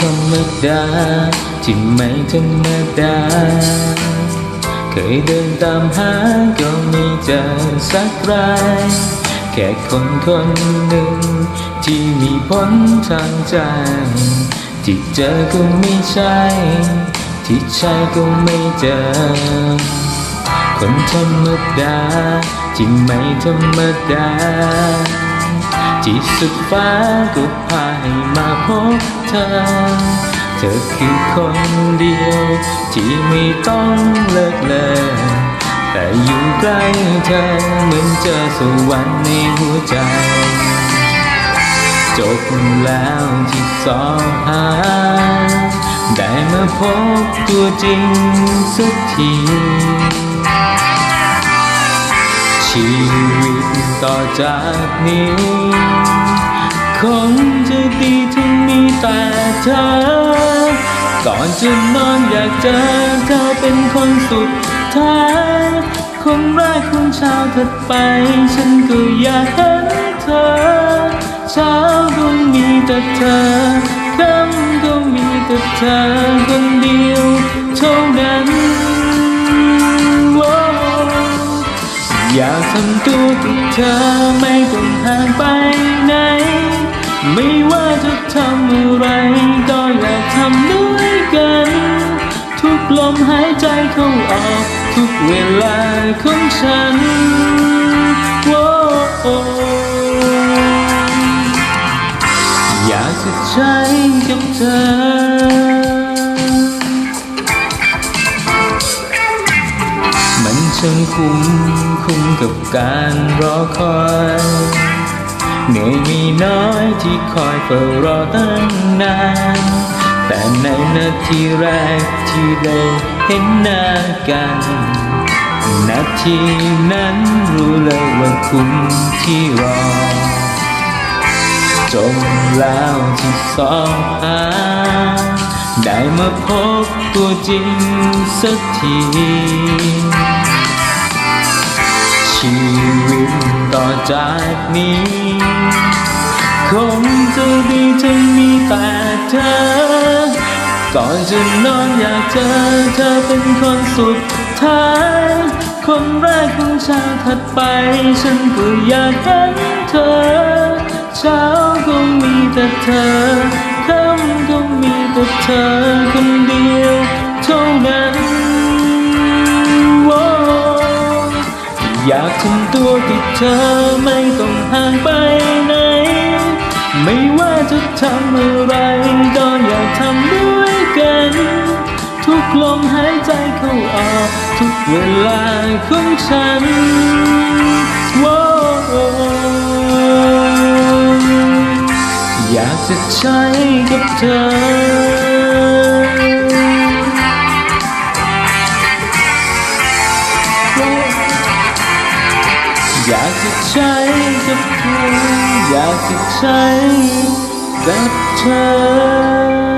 ธรรมดา ที่ไม่ธรรมดา เคยเดินตามหาก็ไม่เจอสักรายแค่คนคนหนึ่ง ที่มีผลทางใจ ที่เจอก็ไม่ใช่ ที่ใช่ก็ไม่เจอ คนธรรมดา ที่ไม่ธรรมดา ที่สุดฟ้าก็พาให้มาพบเธอ เธอคือคนเดียว ที่ไม่ต้องเลิกเลย แต่อยู่ใกล้เธอเหมือนเจอสวรรค์ในหัวใจ จบแล้วที่สองหา ได้มาพบตัวจริงสักที ชีวิตต่อจากนี้ คงจะดีที่มีแต่เธอ ก่อนจะนอนอยากเจอเธอเป็นคนสุดท้ายคนแรกของเช้าถัดไป ฉันก็อยากเห็นเธอ เช้าก็มีแต่เธอค่ำก็มีแต่เธอคนเดียวเท่านั้น อยากทำตัวที่เธอไม่ต้องห่างไปไหน ไม่ว่าจะทำอะไรก็อยากทำด้วยกัน ทุกลมหายใจเข้าออก ทุกเวลาของฉันโอ้โอ้อยากจะใช้กับเธอมันช่างคุ้ม คุ้มกับการรอคอย เหนื่อยมีน้อยที่คอยเฝ้ารอตั้งนาน แต่ในนาทีแรกที่ได้เห็นหน้ากัน นาทีนั้นรู้เลยว่าคุ้มที่รอ จมแล้วที่สองหาได้มาพบตัวจริงสักที ชีวิตต่อจากนี้ คงจะดีถ้ามีแต่เธอ ก่อนจะนอนอยากเจอเธอเป็นคนสุดท้าย คนแรกของเช้าถัดไป ฉันก็อยากเห็นเธอ เช้าก็มีแต่เธอค่ำก็มีแต่เธอคนเดียว อยากทำตัวที่เธอไม่ต้องห่างไปไหน ไม่ว่าจะทำอะไรก็อยากทำด้วยกัน ทุกลมหายใจเข้าออกทุกเวลาของฉันอยากจะใช้กับเธอ อยากจะใช้กับเธออยากจะใช้กับเธอ